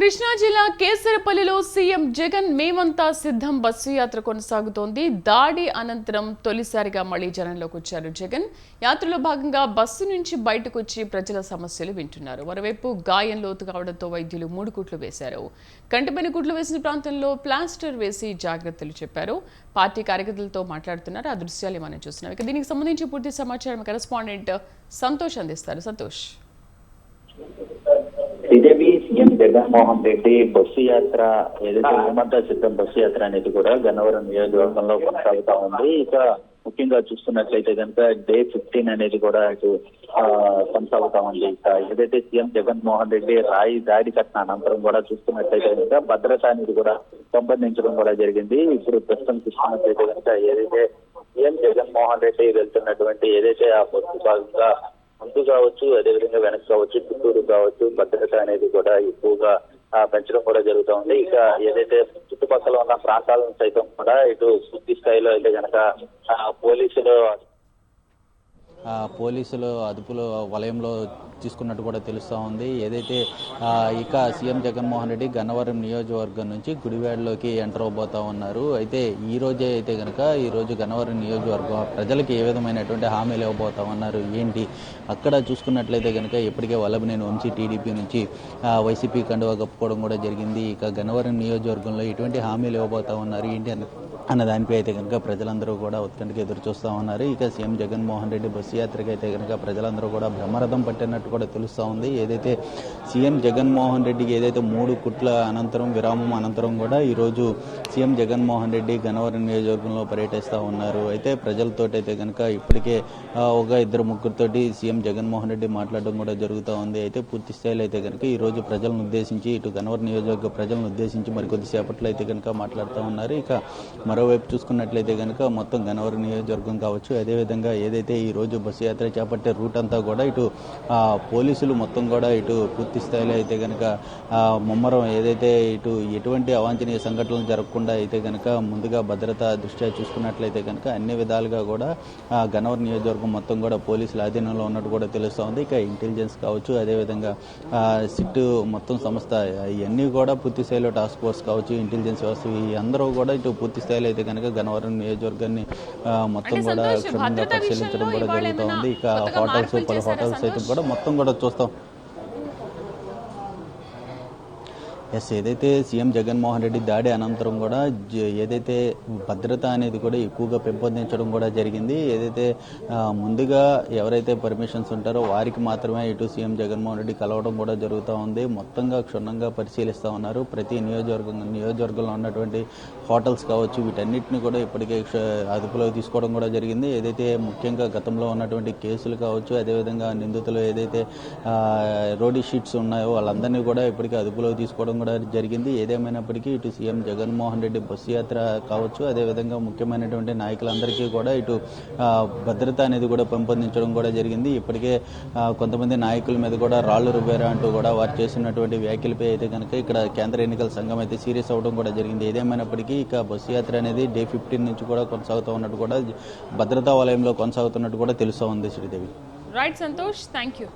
కృష్ణా జిల్లా కేసరపల్లిలో సీఎం జగన్ మేమంతా సిద్ధం బస్సు యాత్ర కొనసాగుతోంది. దాడి అనంతరం తొలిసారిగా మళ్ళీ జనంలోకి వచ్చారు జగన్. యాత్రలో భాగంగా బస్సు నుంచి బయటకు వచ్చి ప్రజల సమస్యలు వింటున్నారు. మరోవైపు గాయం లోతు కావడంతో వైద్యులు మూడు కుట్లు వేశారు. కంటిపని కుట్లు వేసిన ప్రాంతంలో ప్లాస్టర్ వేసి జాగ్రత్తలు చెప్పారు. పార్టీ కార్యకర్తలతో మాట్లాడుతున్నారు. ఆ దృశ్యాలు మనం చూస్తున్నాం. ఇక దీనికి సంబంధించి పూర్తి సమాచారం కరెస్పాండెంట్ సంతోష్ అందిస్తారు. సంతోష్. సీఎం జగన్మోహన్ రెడ్డి బస్సు యాత్ర ఏదైతే హేమంత సిద్ధం బస్సు యాత్ర అనేది కూడా గన్నవరం నియోజకవర్గంలో కొనసాగుతా ఉంది. ఇక ముఖ్యంగా చూస్తున్నట్లయితే కనుక డే ఫిఫ్టీన్ అనేది కూడా ఇటు కొనసాగుతా ఉంది. ఇక ఏదైతే సీఎం జగన్మోహన్ రెడ్డి రాయి దాడి కట్టిన అనంతరం కూడా చూస్తున్నట్లయితే కనుక భద్రత అనేది కూడా పెంపొందించడం కూడా జరిగింది. ఇప్పుడు ప్రస్తుతం చూస్తున్నట్లయితే కనుక ఏదైతే సీఎం జగన్మోహన్ రెడ్డి వెళ్తున్నటువంటి ఏదైతే ఆ బస్సు భాగంగా ముందు కావచ్చు అదేవిధంగా వెనక్కి కావచ్చు చుట్టూరు కావచ్చు భద్రత అనేది కూడా ఎక్కువగా పెంచడం కూడా జరుగుతూ ఉంది. ఇక ఏదైతే చుట్టుపక్కల ఉన్న ప్రాంతాలను సైతం కూడా ఇటు పూర్తి స్థాయిలో అయితే కనుక ఆ, పోలీసులు పోలీసులు అదుపులో వలయంలో తీసుకున్నట్టు కూడా తెలుస్తూ ఉంది. ఏదైతే ఇక సీఎం జగన్మోహన్ రెడ్డి గన్నవరం నియోజకవర్గం నుంచి గుడివాడలోకి ఎంటర్ అవబోతా ఉన్నారు. అయితే ఈ రోజే అయితే కనుక ఈరోజు గన్నవరం నియోజకవర్గం ప్రజలకు ఏ విధమైనటువంటి హామీలు ఇవ్వబోతా ఉన్నారు ఏంటి? అక్కడ చూసుకున్నట్లయితే కనుక ఇప్పటికే వల్లభనేని వంశీ టీడీపీ నుంచి వైసీపీ కండువా కప్పుకోవడం కూడా జరిగింది. ఇక గన్నవరం నియోజకవర్గంలో ఎటువంటి హామీలు ఇవ్వబోతా ఉన్నారు ఏంటి అని అన్న దానిపై అయితే కనుక ప్రజలందరూ కూడా ఉత్కంఠకి ఎదురు చూస్తూ ఉన్నారు. ఇక సీఎం జగన్మోహన్ రెడ్డి బస్సు యాత్రకి అయితే కనుక ప్రజలందరూ కూడా బ్రహ్మరథం పట్టినట్టు కూడా తెలుస్తూ ఉంది. ఏదైతే సీఎం జగన్మోహన్ రెడ్డికి ఏదైతే మూడు కుట్ల అనంతరం విరామం అనంతరం కూడా ఈరోజు సీఎం జగన్మోహన్ రెడ్డి గన్నవరం నియోజకవర్గంలో పర్యటిస్తూ ఉన్నారు. అయితే ప్రజలతోటి అయితే కనుక ఇప్పటికే ఒక ఇద్దరు ముగ్గురితోటి సీఎం జగన్మోహన్ రెడ్డి మాట్లాడడం కూడా జరుగుతూ ఉంది. అయితే పూర్తి స్థాయిలో అయితే కనుక ఈ రోజు ప్రజలను ఉద్దేశించి ఇటు గన్నవరం నియోజకవర్గ ప్రజలను ఉద్దేశించి మరి కొద్దిసేపట్లో అయితే కనుక మాట్లాడుతూ ఉన్నారు. ఇక మరోవైపు చూసుకున్నట్లయితే కనుక మొత్తం గనవరం నియోజకవర్గం కావచ్చు అదేవిధంగా ఏదైతే ఈ రోజు బస్సు యాత్ర చేపట్టే రూట్ అంతా కూడా ఇటు పోలీసులు మొత్తం కూడా ఇటు పూర్తి స్థాయిలో అయితే కనుక ముమ్మరం ఏదైతే ఇటు ఎటువంటి అవాంఛనీయ సంఘటనలు జరగకుండా అయితే కనుక ముందుగా భద్రత దృష్ట్యా చూసుకున్నట్లయితే కనుక అన్ని విధాలుగా కూడా గనవరం నియోజకవర్గం మొత్తం కూడా పోలీసుల ఆధీనంలో ఉన్నట్టు కూడా తెలుస్తూ ఉంది. ఇక ఇంటెలిజెన్స్ కావచ్చు అదేవిధంగా సిట్ మొత్తం సంస్థ ఇవన్నీ కూడా పూర్తి స్థాయిలో టాస్క్ ఫోర్స్ కావచ్చు ఇంటెలిజెన్స్ వ్యవస్థ ఈ అందరూ కూడా ఇటు పూర్తి స్థాయిలో అయితే కనుక గన్నవరం నియోజకవర్గాన్ని మొత్తం కూడా క్షుణ్ణంగా పరిశీలించడం కూడా జరుగుతూ ఉంది ఇక హోటల్స్ పలు హోటల్స్ అయితే? కూడా మొత్తం కూడా చూస్తాం. ఎస్ ఏదైతే సీఎం జగన్మోహన్ రెడ్డి దాడి అనంతరం కూడా జ- ఏదైతే భద్రత అనేది కూడా ఎక్కువగా పెంపొందించడం కూడా జరిగింది ఏదైతే ముందుగా ఎవరైతే పర్మిషన్స్ ఉంటారో వారికి మాత్రమే ఇటు సీఎం జగన్మోహన్ రెడ్డి కలవడం కూడా జరుగుతూ ఉంది. మొత్తంగా క్షుణ్ణంగా పరిశీలిస్తూ ఉన్నారు. ప్రతి నియోజకవర్గం నియోజకవర్గంలో ఉన్నటువంటి హోటల్స్ కావచ్చు వీటన్నిటిని కూడా ఇప్పటికే అదుపులోకి అదుపులో తీసుకోవడం కూడా జరిగింది. ఏదైతే ముఖ్యంగా గతంలో ఉన్నటువంటి కేసులు కావచ్చు అదేవిధంగా నిందితులు ఏదైతే రోడీ షీట్స్ ఉన్నాయో వాళ్ళందరినీ కూడా ఇప్పటికే అదుపులో తీసుకోవడం కూడా జరిగింది. ఏదేమైనప్పటికీ ఇటు సీఎం జగన్మోహన్ రెడ్డి బస్సు యాత్ర కావచ్చు అదేవిధంగా ముఖ్యమైనటువంటి నాయకులందరికీ కూడా ఇటు భద్రత అనేది కూడా పెంపొందించడం కూడా జరిగింది. ఇప్పటికే కొంతమంది నాయకుల మీద కూడా రాళ్ళు రుబ్బారా అంటూ కూడా వారు చేసినటువంటి వ్యాఖ్యలపై అయితే కనుక ఇక్కడ కేంద్ర ఎన్నికల సంఘం అయితే సీరియస్ అవ్వడం కూడా జరిగింది. ఏదేమైనప్పటికీ ఇక బస్సు యాత్ర అనేది డే ఫిఫ్టీన్ నుంచి కూడా కొనసాగుతూ ఉన్నట్టు కూడా భద్రతా వలయంలో కొనసాగుతున్నట్టు కూడా తెలుస్తూ ఉంది Sridevi. Right Santosh thank you